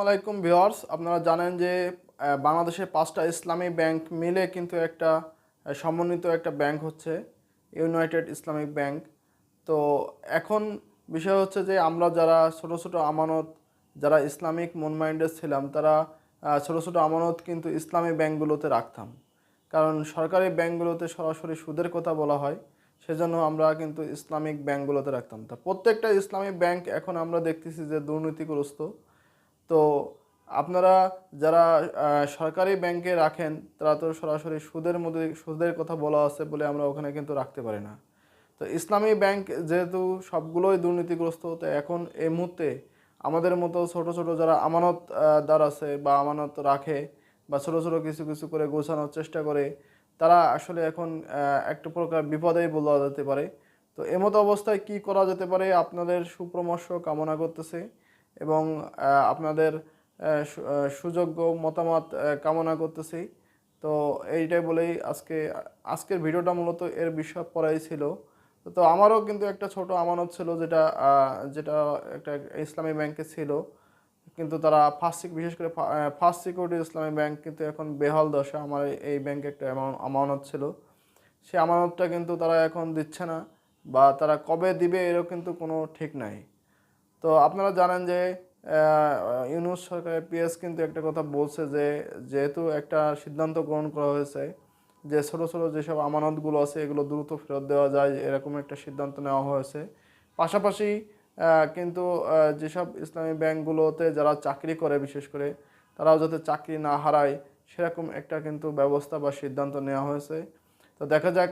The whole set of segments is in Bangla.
আসসালামাইকুম ভিওয়ার্স আপনারা জানেন যে বাংলাদেশের পাঁচটা ইসলামী ব্যাংক মিলে কিন্তু একটা সমন্বিত একটা ব্যাংক হচ্ছে, ইউনাইটেড ইসলামিক ব্যাংক। তো এখন বিষয় হচ্ছে যে, আমরা যারা ছোট ছোট আমানত, যারা ইসলামিক মন মাইন্ডেড ছিলাম, তারা ছোট ছোট আমানত কিন্তু ইসলামী ব্যাংকগুলোতে রাখতাম। কারণ সরকারি ব্যাংকগুলোতে সরাসরি সুদের কথা বলা হয়, সেজন্য আমরা কিন্তু ইসলামিক ব্যাংকগুলোতে রাখতাম। তা প্রত্যেকটা ইসলামী ব্যাংক এখন আমরা দেখতেছি যে দুর্নীতিগ্রস্ত। তো আপনারা যারা সরকারি ব্যাংকে রাখেন, তারা তো সরাসরি সুদের মধ্যে, সুদের কথা বলা আছে বলে আমরা ওখানে কিন্তু রাখতে পারি না। তো ইসলামী ব্যাংক যেহেতু সবগুলোই দুর্নীতিগ্রস্ত, তো এখন এই মুহূর্তে আমাদের মতো ছোট ছোট যারা আমানত দার আছে বা আমানত রাখে বা ছোট ছোট কিছু কিছু করে গোছানোর চেষ্টা করে, তারা আসলে এখন একটা প্রকার বিপদেই বলা যেতে পারে। তো এমতো অবস্থায় কি করা যেতে পারে? আপনাদের সুপরামর্শ কামনা করতেছে। এবং আপনাদের সুযোগ্য মতামত কামনা করতেছি। তো এইটাই বলেই আজকে, আজকের ভিডিওটা মূলত এর বিষয় পড়াই ছিল। তো আমারও কিন্তু একটা ছোট আমানত ছিল যেটা যেটা একটা ইসলামী ব্যাংকে ছিল। কিন্তু তারা ফার্স্ট বিশেষ করে ফার্স্ট সিকিউরিটি ইসলামী ব্যাংক কিন্তু এখন বেহাল দশা আমার এই- ব্যাংকে একটা আমানত ছিল। সে আমানতটা কিন্তু তারা এখন দিচ্ছে না বা তারা কবে দিবে এরও কিন্তু কোনো ঠিক নাই। তো আপনারা জানেন যে ইউনুস সরকারের পিএস কিন্তু একটা কথা বলছে যে, যেহেতু একটা সিদ্ধান্ত গ্রহণ করা হয়েছে যে, ছোটো ছোটো যেসব আমানতগুলো আছে, এগুলো দ্রুত ফেরত দেওয়া যায়, এরকম একটা সিদ্ধান্ত নেওয়া হয়েছে। পাশাপাশি কিন্তু যেসব ইসলামী ব্যাংকগুলোতে যারা চাকরি করে, বিশেষ করে তারাও যাতে চাকরি না হারায়, সেরকম একটা কিন্তু ব্যবস্থা বা সিদ্ধান্ত নেওয়া হয়েছে। তো দেখা যাক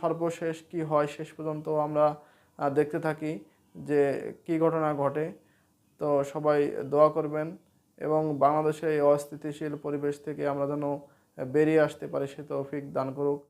সর্বশেষ কি হয়, শেষ পর্যন্ত আমরা দেখতে থাকি। যে কি ঘটনা ঘটে, তো সবাই দোয়া করবেন এবং বাংলাদেশে এই অস্থিতিশীল পরিবেশ থেকে আমরা যেন বেরিয়ে আসতে পারি, সে তৌফিক দান করুক।